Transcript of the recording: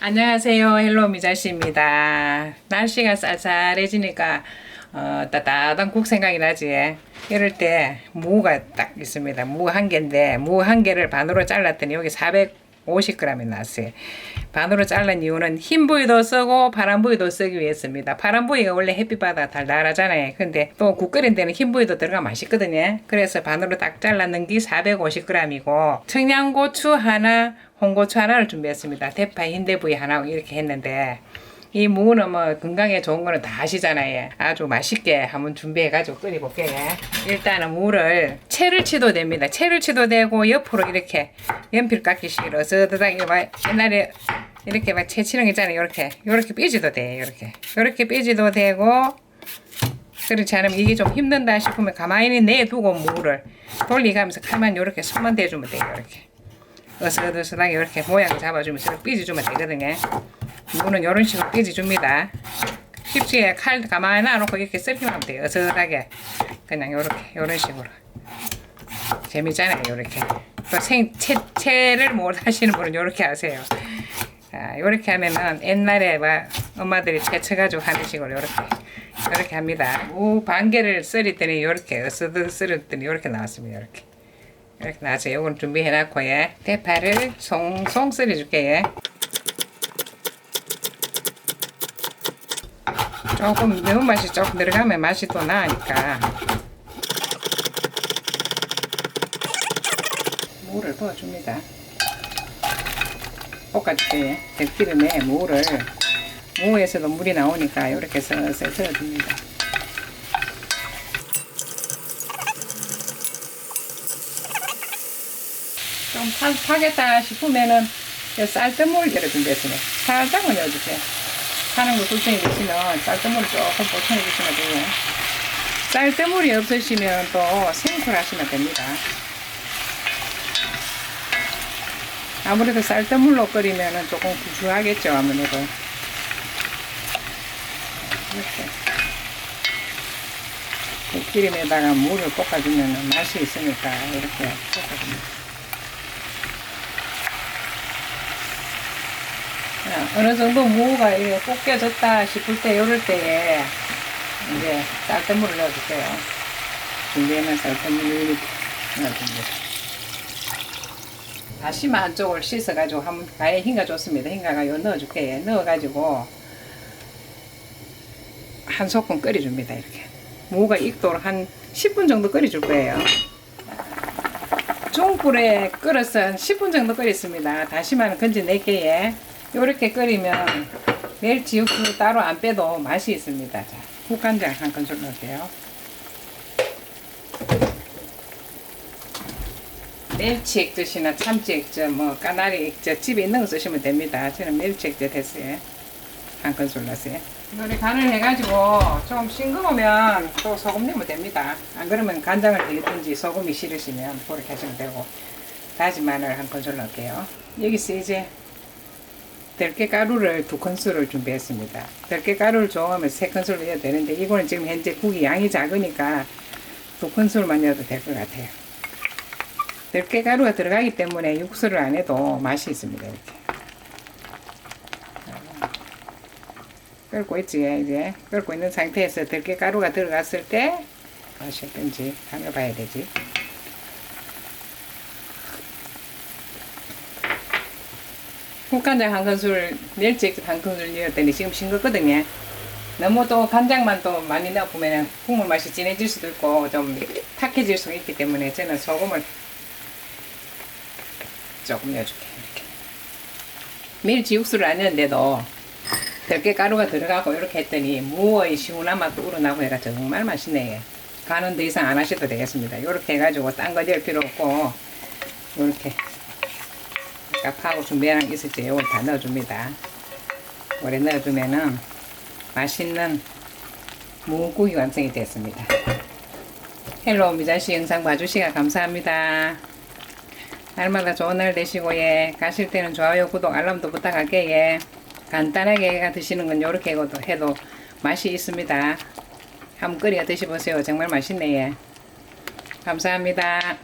안녕하세요. 헬로 미자씨입니다. 날씨가 쌀쌀해지니까 어, 따뜻한 국 생각이 나지. 이럴 때 무가 딱 있습니다. 무 한 개인데 무 한 개를 반으로 잘랐더니 여기 450g이 나왔어요. 반으로 잘란 이유는 흰 부위도 쓰고 파란 부위도 쓰기 위해서입니다. 파란 부위가 원래 햇빛 받아 달달하잖아요. 근데 또 국 끓인 데는 흰 부위도 들어가 맛있거든요. 그래서 반으로 딱 잘랐는 게 450g이고 청양고추 하나, 홍고추 하나를 준비했습니다. 대파 흰대 부위 하나 이렇게 했는데 이 무는 뭐 건강에 좋은 거는 다 아시잖아요. 아주 맛있게 한번 준비해가지고 끓여볼게요. 일단은 무를 채를 치도 됩니다. 채를 치도 되고 옆으로 이렇게 연필 깎기식으로 어서드하게 막 옛날에 이렇게 막 채 치는 거 있잖아요. 이렇게 이렇게 삐지도 돼요. 이렇게 이렇게 삐지도 되고 그렇지 않으면 이게 좀 힘든다 싶으면 가만히 내두고 무를 돌리가면서 칼만 이렇게 손만 대주면 돼요. 이렇게 어서드하게 이렇게 모양 잡아주면서 삐져주면 되거든요. 무는 이런 식으로 삐져줍니다. 쉽게 칼 가만히 놔놓고 이렇게 썰기만 돼요. 어서하게 그냥 이렇게 이런 식으로 재미잖아요. 이렇게 또 생, 채, 채를 못 하시는 분은 이렇게 하세요. 자, 이렇게 하면은 옛날에 막 엄마들이 채쳐가지고 하는 식으로 이렇게 이렇게 합니다. 무 반개를 썰었더니 이렇게 어서드 썰었더니 이렇게 나왔습니다. 이렇게 이렇게 나왔어요. 이건 준비해놨고 예. 대파를 송송 썰어줄게요. 예. 조금 매운맛이 조금 들어가면 맛이 또 나니까. 무를 부어줍니다. 볶아줄게요 들기름에 무를 무에서도 물이 나오니까 이렇게 슬슬 저어줍니다. 좀 파, 파겠다 싶으면은 쌀뜨물기를 준비했으면 살짝만 넣어주세요 하는 거 걱정이 되시면 쌀뜨물을 조금 보충해 주시면 돼요. 쌀뜨물이 없으시면 또 생굴 하시면 됩니다. 아무래도 쌀뜨물로 끓이면 조금 구수하겠죠, 아무래도. 이렇게. 기름에다가 물을 볶아주면 맛이 있으니까 이렇게 볶아줍니다. 어느 정도 무가 이렇게 볶여졌다 싶을 때, 요럴 때에 이제 쌀뜨물을 넣어주세요. 준비해놓은 쌀뜨물을 넣어줍니다. 다시마 한쪽을 씻어가지고 한번 가에 흰가 좋습니다. 흰가가 요 넣어줄게요. 넣어가지고 한 소끔 끓여줍니다. 이렇게. 무가 익도록 한 10분 정도 끓여줄 거예요. 중불에 끓여서 한 10분 정도 끓였습니다. 다시마는 건져낼게요. 이렇게 끓이면 멸치 육수 따로 안 빼도 맛이 있습니다. 자, 국간장 한 큰술 넣을게요. 멸치 액젓이나 참치 액젓, 뭐 까나리 액젓 집에 있는 거 쓰시면 됩니다. 저는 멸치 액젓 했어요. 한 큰술 넣으세요. 이거를 간을 해가지고 좀 싱거우면 또 소금 넣으면 됩니다. 안 그러면 간장을 넣든지 소금이 싫으시면 그렇게 하시면 되고 다진 마늘 한 큰술 넣을게요. 여기서 이제 들깨 가루를 두 큰술을 준비했습니다. 들깨 가루를 좋아하면 세 큰술 넣어야 되는데 이거는 지금 현재 국이 양이 작으니까 두 큰술만 넣어도 될 것 같아요. 들깨 가루가 들어가기 때문에 육수를 안 해도 맛이 있습니다. 이렇게. 끓고 있지 이제 끓고 있는 상태에서 들깨 가루가 들어갔을 때 맛이 어떤지 간을 봐야 되지. 국간장 한 큰술, 멸치 한 큰술 넣었더니 지금 싱겁거든요. 너무 또 간장만 또 많이 넣어보면 국물 맛이 진해질 수도 있고 좀 탁해질 수 있기 때문에 저는 소금을 조금 넣어줄게요. 이렇게. 멸치 육수를 안 넣는데도 들깨 가루가 들어가고 이렇게 했더니 무의 시원한 맛도 우러나고 해가 정말 맛있네요. 간은 더 이상 안 하셔도 되겠습니다. 이렇게 해가지고 딴거될 필요 없고 이렇게 파하고 준비하는 게 있을 때 이걸 다 넣어줍니다. 오래 넣어주면은 맛있는 무국이 완성이 됐습니다. 헬로 미자씨 영상 봐주시가 감사합니다. 날마다 좋은 날 되시고 예 가실 때는 좋아요 구독 알람도 부탁할게 예 간단하게 드시는 건 해도, 해도 맛이 있습니다. 한번 끓여 드셔보세요. 정말 맛있네. 예. 감사합니다.